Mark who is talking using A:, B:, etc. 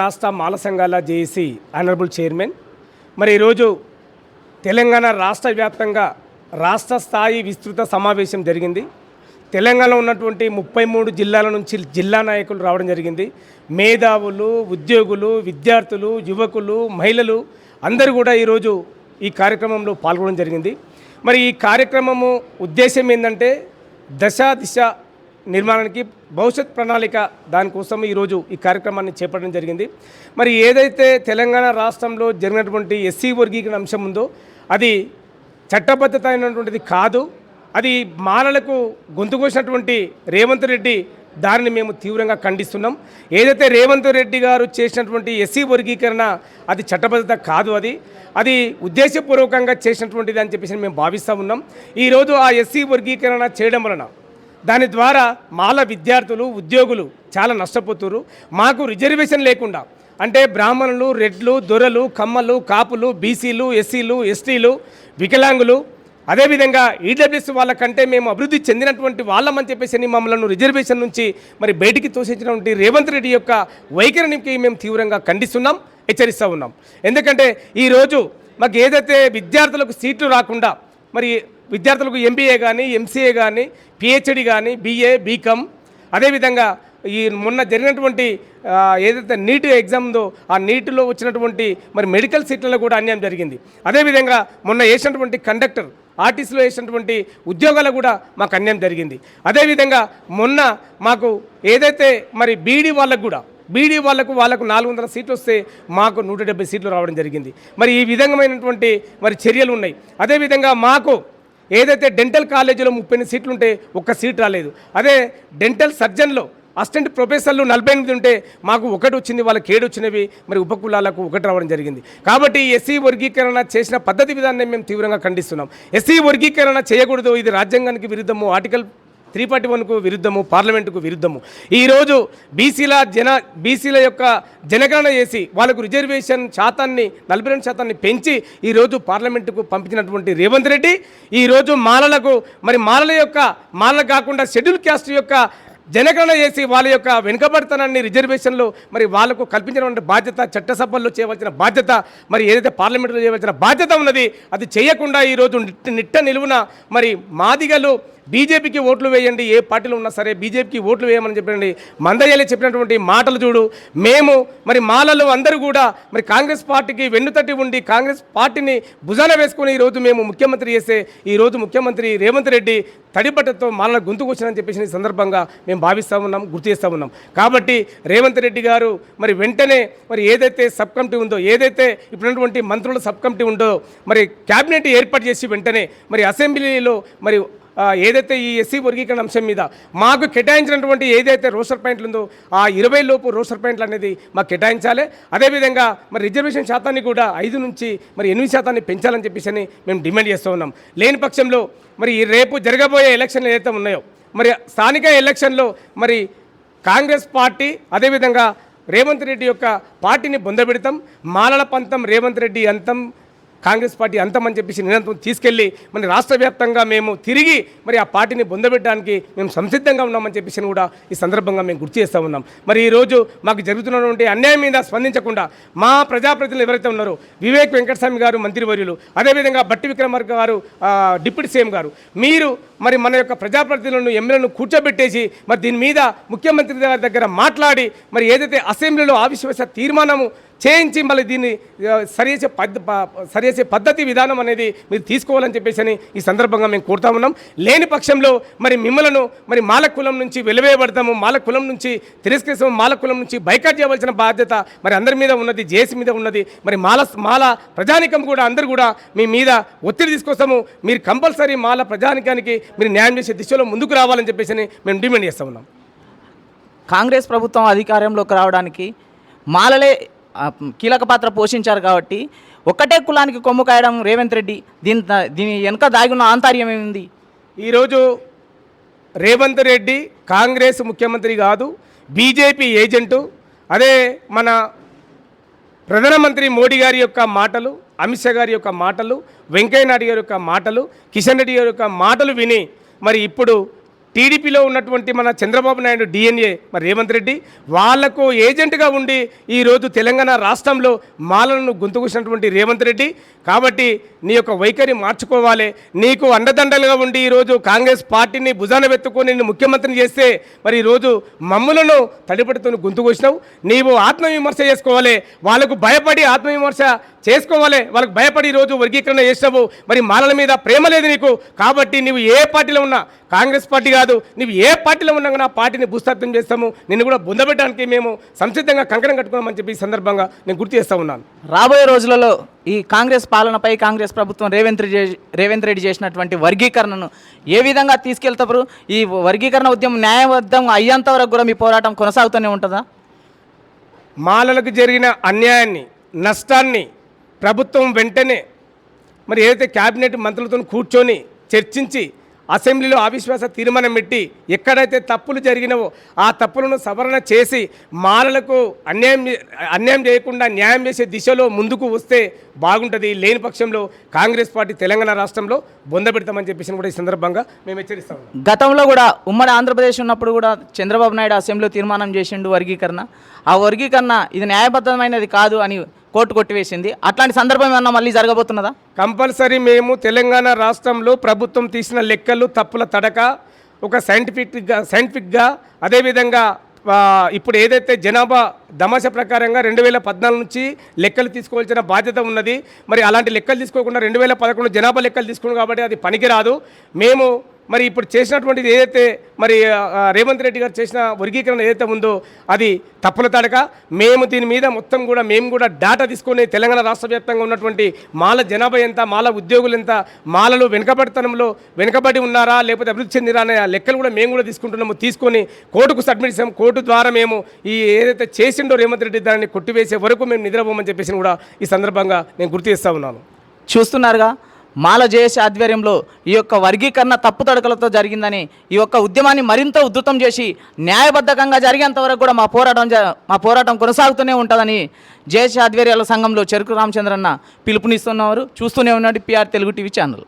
A: రాష్ట్ర మాల సంఘాల JAC honourable chairman. మరి ఈరోజు తెలంగాణ రాష్ట్ర వ్యాప్తంగా రాష్ట్ర స్థాయి విస్తృత సమావేశం జరిగింది. తెలంగాణలో ఉన్నటువంటి ముప్పై మూడు జిల్లాల నుంచి జిల్లా నాయకులు రావడం జరిగింది. మేధావులు ఉద్యోగులు విద్యార్థులు యువకులు మహిళలు అందరూ కూడా ఈరోజు ఈ కార్యక్రమంలో పాల్గొనడం జరిగింది. మరి ఈ కార్యక్రమము ఉద్దేశం ఏంటంటే దశ దిశ నిర్మాణానికి భవిష్యత్ ప్రణాళిక దానికోసం ఈరోజు ఈ కార్యక్రమాన్ని చేపట్టడం జరిగింది. మరి ఏదైతే తెలంగాణ రాష్ట్రంలో జరిగినటువంటి ఎస్సీ వర్గీకరణ అంశం ఉందో అది చట్టబద్ధత అయినటువంటిది కాదు. అది మాలలకు గొంతు కోసినటువంటి రేవంత్ రెడ్డి దానిని మేము తీవ్రంగా ఖండిస్తున్నాం. ఏదైతే రేవంత్ రెడ్డి గారు చేసినటువంటి ఎస్సీ వర్గీకరణ అది చట్టబద్ధత కాదు అది. అది ఉద్దేశపూర్వకంగా చేసినటువంటిది అని చెప్పేసి మేము భావిస్తూ ఉన్నాం. ఈరోజు ఆ ఎస్సీ వర్గీకరణ చేయడం వలన దాని ద్వారా మాల విద్యార్థులు ఉద్యోగులు చాలా నష్టపోతున్నారు మాకు రిజర్వేషన్ లేకుండా అంటే బ్రాహ్మణులు రెడ్లు దొరలు కమ్మలు కాపులు బీసీలు ఎస్సీలు ఎస్టీలు వికలాంగులు అదేవిధంగా ఈడబ్ల్యూఎస్ వాళ్ళకంటే మేము అభివృద్ధి చెందినటువంటి వాళ్ళమని చెప్పేసి మమ్మల్ని రిజర్వేషన్ నుంచి మరి బయటికి తోసించినటువంటి రేవంత్ రెడ్డి యొక్క వైఖరికి మేము తీవ్రంగా ఖండిస్తున్నాం హెచ్చరిస్తూ ఉన్నాం. ఎందుకంటే ఈరోజు మాకు ఏదైతే విద్యార్థులకు సీట్లు రాకుండా మరి విద్యార్థులకు ఎంబీఏ కానీ ఎంసీఏ కానీ పిహెచ్డి కానీ బీఏ బీకామ్ అదేవిధంగా ఈ మొన్న జరిగినటువంటి ఏదైతే నీట్ ఎగ్జామ్ ఉందో ఆ నీటిలో వచ్చినటువంటి మరి మెడికల్ సీట్లలో కూడా అన్యాయం జరిగింది. అదేవిధంగా మొన్న వేసినటువంటి కండక్టర్ ఆర్టీసీలో వేసినటువంటి ఉద్యోగాలు కూడా మాకు అన్యాయం జరిగింది. అదేవిధంగా మొన్న మాకు ఏదైతే మరి బీడీ వాళ్ళకు కూడా బీడీ వాళ్ళకు వాళ్ళకు నాలుగు వందల సీట్లు వస్తే మాకు నూట డెబ్బై సీట్లు రావడం జరిగింది. మరి ఈ విధమైనటువంటి మరి చర్యలు ఉన్నాయి. అదేవిధంగా మాకు ఏదైతే డెంటల్ కాలేజీలో ముప్పై ఎనిమిది సీట్లు ఉంటే ఒక్క సీట్ రాలేదు. అదే డెంటల్ సర్జన్లో అసిస్టెంట్ ప్రొఫెసర్లు నలభై ఎనిమిది ఉంటే మాకు ఒకటి వచ్చింది వాళ్ళకి ఏడు వచ్చినవి మరి ఉపకులాలకు ఒకటి రావడం జరిగింది. కాబట్టి ఎస్సీ వర్గీకరణ చేసిన పద్ధతి విధానాన్ని మేము తీవ్రంగా ఖండిస్తున్నాం. ఎస్సీ వర్గీకరణ చేయకూడదు ఇది రాజ్యాంగానికి విరుద్ధము ఆర్టికల్ త్రీ పార్టీ వన్కు విరుద్ధము పార్లమెంటుకు విరుద్ధము. ఈరోజు బీసీల జన బీసీల యొక్క జనగణన చేసి వాళ్ళకు రిజర్వేషన్ శాతాన్ని నలభై రెండు శాతాన్ని పెంచి ఈరోజు పార్లమెంటుకు పంపించినటువంటి రేవంత్ రెడ్డి ఈరోజు మాలలకు మరి మాలల యొక్క మాలలు కాకుండా షెడ్యూల్ క్యాస్ట్ యొక్క జనగణన చేసి వాళ్ళ యొక్క వెనుకబడతనాన్ని రిజర్వేషన్లు మరి వాళ్ళకు కల్పించినటువంటి బాధ్యత చట్టసభల్లో చేయవలసిన బాధ్యత మరి ఏదైతే పార్లమెంట్లో చేయవలసిన బాధ్యత ఉన్నది అది చేయకుండా ఈరోజు నిట్ట నిలువున మరి మాదిగలు బీజేపీకి ఓట్లు వేయండి ఏ పార్టీలో ఉన్నా సరే బీజేపీకి ఓట్లు వేయమని చెప్పండి. మందయ్యలే చెప్పినటువంటి మాటలు చూడు. మేము మరి మాలలు అందరూ కూడా మరి కాంగ్రెస్ పార్టీకి వెన్నుతట్టి ఉండి కాంగ్రెస్ పార్టీని భుజాన వేసుకుని ఈరోజు మేము ముఖ్యమంత్రి చేస్తే ఈరోజు ముఖ్యమంత్రి రేవంత్ రెడ్డి తడిబట్టతో మాలల గొంతుకు చెప్పేసి ఈ సందర్భంగా మేము భావిస్తూ ఉన్నాం గుర్తు చేస్తూ ఉన్నాం. కాబట్టి రేవంత్ రెడ్డి గారు మరి వెంటనే మరి ఏదైతే సబ్ కమిటీ ఉందో ఏదైతే ఇప్పుడున్నటువంటి మంత్రుల సబ్ కమిటీ ఉందో మరి క్యాబినెట్ ఏర్పాటు చేసి వెంటనే మరి అసెంబ్లీలో మరి ఏదైతే ఈ ఎస్సీ వర్గీకరణ అంశం మీద మాకు కేటాయించినటువంటి ఏదైతే రోస్టర్ పాయింట్లు ఉందో ఆ ఇరవై లోపు రోస్టర్ పాయింట్లు అనేది మాకు కేటాయించాలి. అదేవిధంగా మరి రిజర్వేషన్ శాతాన్ని కూడా ఐదు నుంచి మరి ఎనిమిది శాతాన్ని పెంచాలని చెప్పేసి అని మేము డిమాండ్ చేస్తూ ఉన్నాం. లేని పక్షంలో మరి ఈ రేపు జరగబోయే ఎలక్షన్లు ఏదైతే ఉన్నాయో మరి స్థానిక ఎలక్షన్లో మరి కాంగ్రెస్ పార్టీ అదేవిధంగా రేవంత్ రెడ్డి యొక్క పార్టీని బొందబెడతాం. మాలల పంతం రేవంత్ రెడ్డి అంతం. కాంగ్రెస్ పార్టీ అంతమని చెప్పేసి నిరంతరం తీసుకెళ్ళి మరి రాష్ట్ర వ్యాప్తంగా మేము తిరిగి మరి ఆ పార్టీని బొందబెట్టడానికి మేము సంసిద్ధంగా ఉన్నామని చెప్పేసి కూడా ఈ సందర్భంగా మేము గుర్తు చేస్తూ ఉన్నాం. మరి ఈరోజు మాకు జరుగుతున్నటువంటి అన్యాయం మీద స్పందించకుండా మా ప్రజాప్రతినిధులు ఎవరైతే ఉన్నారో వివేక్ వెంకటస్వామి గారు మంత్రివర్యులు అదేవిధంగా బట్టి విక్రమార్క గారు డిప్యూటీ సీఎం గారు మీరు మరి మన యొక్క ప్రజాప్రతినిధులను ఎమ్మెల్యేలను కూర్చోబెట్టేసి మరి దీని మీద ముఖ్యమంత్రి గారి దగ్గర మాట్లాడి మరి ఏదైతే అసెంబ్లీలో అవిశ్వాస తీర్మానము చేయించి మళ్ళీ దీన్ని సరిచేసే పద్ధ సరిచేసే పద్ధతి విధానం అనేది మీరు తీసుకోవాలని చెప్పేసి అని ఈ సందర్భంగా మేము కోరుతా ఉన్నాం. లేని పక్షంలో మరి మిమ్మలను మరి మాల కులం నుంచి వెలివేయబడతాము మాల కులం నుంచి తిరస్కరిస్తాము మాల కులం నుంచి బైకాట్ చేయవలసిన బాధ్యత మరి అందరి మీద ఉన్నది జేసీ మీద ఉన్నది. మరి మాల మాల ప్రజానికం కూడా అందరూ కూడా మీ మీద ఒత్తిడి తీసుకొస్తాము. మీరు కంపల్సరీ మాల ప్రజానికానికి మీరు న్యాయం చేసే దిశలో ముందుకు రావాలని చెప్పేసి అని మేము డిమాండ్ చేస్తూ ఉన్నాం.
B: కాంగ్రెస్ ప్రభుత్వం అధికారంలోకి రావడానికి మాలలే కీలక పాత్ర పోషించారు కాబట్టి ఒక్కటే కులానికి కొమ్ము కాయడం రేవంత్ రెడ్డి దీని దీని దీని వెనుక ఉన్న ఆంతర్యం ఏమింది?
A: ఈరోజు రేవంత్ రెడ్డి కాంగ్రెస్ ముఖ్యమంత్రి కాదు బీజేపీ ఏజెంటు అదే మన ప్రధానమంత్రి మోడీ గారి యొక్క మాటలు అమిత్ షా గారి యొక్క మాటలు వెంకయ్యనాయుడు గారి యొక్క మాటలు కిషన్ రెడ్డి గారి యొక్క మాటలు విని మరి ఇప్పుడు టీడీపీలో ఉన్నటువంటి మన చంద్రబాబు నాయుడు డిఎన్ఏ మరి రేవంత్ రెడ్డి వాళ్ళకు ఏజెంట్గా ఉండి ఈరోజు తెలంగాణ రాష్ట్రంలో మాలను గుంతుకూసినటువంటి రేవంత్ రెడ్డి కాబట్టి నీ యొక్క వైఖరి మార్చుకోవాలి. నీకు అండదండలుగా ఉండి ఈరోజు కాంగ్రెస్ పార్టీని భుజాన వెత్తుకొని నిన్ను ముఖ్యమంత్రిని చేస్తే మరి ఈరోజు మమ్ములను తడిపడుతూ గుంతుకొచ్చినావు నీవు ఆత్మవిమర్శ చేసుకోవాలి. వాళ్ళకు భయపడి ఆత్మవిమర్శ చేసుకోవాలి. వాళ్ళకు భయపడి ఈరోజు వర్గీకరణ చేసినావు. మరి మాలల మీద ప్రేమ లేదు నీకు. కాబట్టి నీవు ఏ పార్టీలో ఉన్నా కాంగ్రెస్ పార్టీ కాదు నీవు ఏ పార్టీలో ఉన్నా కూడా పార్టీని భూస్థాపితం చేస్తాము. నిన్ను కూడా బుందబెట్టడానికి మేము సంసిద్ధంగా కంకణం కట్టుకున్నామని చెప్పి ఈ సందర్భంగా నేను గుర్తు చేస్తూ ఉన్నాను.
B: రాబోయే రోజులలో ఈ కాంగ్రెస్ పాలనపై కాంగ్రెస్ ప్రభుత్వం రేవంత్ రెడ్డి రేవంత్ రెడ్డి చేసినటువంటి వర్గీకరణను ఏ విధంగా తీసుకెళ్తారు? ఈ వర్గీకరణ ఉద్యమం న్యాయబద్ధం అయ్యేంత వరకు కూడా మీ పోరాటం కొనసాగుతూనే ఉంటుందా?
A: మాలలకు జరిగిన అన్యాయాన్ని నష్టాన్ని ప్రభుత్వం వెంటనే మరి ఏదైతే క్యాబినెట్ మంత్రులతో కూర్చొని చర్చించి అసెంబ్లీలో అవిశ్వాస తీర్మానం పెట్టి ఎక్కడైతే తప్పులు జరిగినవో ఆ తప్పులను సవరణ చేసి మాలలకు అన్యాయం అన్యాయం చేయకుండా న్యాయం చేసే దిశలో ముందుకు వస్తే బాగుంటుంది. లేని పక్షంలో కాంగ్రెస్ పార్టీ తెలంగాణ రాష్ట్రంలో బొంద పెడతామని చెప్పేసి కూడా ఈ సందర్భంగా మేము హెచ్చరిస్తాం
B: గతంలో కూడా ఉమ్మడి ఆంధ్రప్రదేశ్ ఉన్నప్పుడు కూడా చంద్రబాబు నాయుడు అసెంబ్లీలో తీర్మానం చేసిండు వర్గీకరణ. ఆ వర్గీకరణ ఇది న్యాయబద్ధమైనది కాదు అని కోర్టు కొట్టివేసింది. అట్లాంటి సందర్భం ఏమన్నా మళ్ళీ జరగబోతున్నదా?
A: కంపల్సరీ మేము తెలంగాణ రాష్ట్రంలో ప్రభుత్వం తీసిన లెక్కలు తప్పుల తడక ఒక సైంటిఫిక్గా సైంటిఫిక్గా అదేవిధంగా ఇప్పుడు ఏదైతే జనాభా దమాష ప్రకారంగా రెండు వేల పద్నాలుగు నుంచి లెక్కలు తీసుకోవాల్సిన బాధ్యత ఉన్నది మరి అలాంటి లెక్కలు తీసుకోకుండా రెండు వేల పదకొండు జనాభా లెక్కలు తీసుకున్నాం కాబట్టి అది పనికిరాదు. మేము మరి ఇప్పుడు చేసినటువంటిది ఏదైతే మరి రేవంత్ రెడ్డి గారు చేసిన వర్గీకరణ ఏదైతే ఉందో అది తప్పుల తడక. మేము దీని మీద మొత్తం కూడా మేము కూడా డాటా తీసుకొని తెలంగాణ రాష్ట్ర వ్యాప్తంగా ఉన్నటువంటి మాల జనాభా ఎంత మాల ఉద్యోగులు ఎంత మాలలు వెనుకబడితనంలో వెనుకబడి ఉన్నారా లేకపోతే అభివృద్ధి చెందిరా అనే ఆ లెక్కలు కూడా మేము కూడా తీసుకుంటున్నాము. తీసుకొని కోర్టుకు సబ్మిట్ చేసాము కోర్టు ద్వారా మేము ఈ ఏదైతే చేసిండో రేవంత్ రెడ్డి దాన్ని కొట్టివేసే వరకు మేము నిద్రపోమని చెప్పేసి కూడా ఈ సందర్భంగా నేను గుర్తు చేస్తా ఉన్నాను.
B: చూస్తున్నారుగా. మాల జేఏసీ ఆధ్వర్యంలో ఈ యొక్క వర్గీకరణ తప్పుతడకలతో జరిగిందని ఈ యొక్క ఉద్యమాన్ని మరింత ఉధృతం చేసి న్యాయబద్ధకంగా జరిగేంత వరకు కూడా మా పోరాటం మా పోరాటం కొనసాగుతూనే ఉంటుందని జేఏసీ ఆధ్వర్యాల సంఘంలో చెరుకు రామచంద్రన్న పిలుపునిస్తున్నవారు. చూస్తూనే ఉన్నాడు పిఆర్ తెలుగు టీవీ ఛానల్.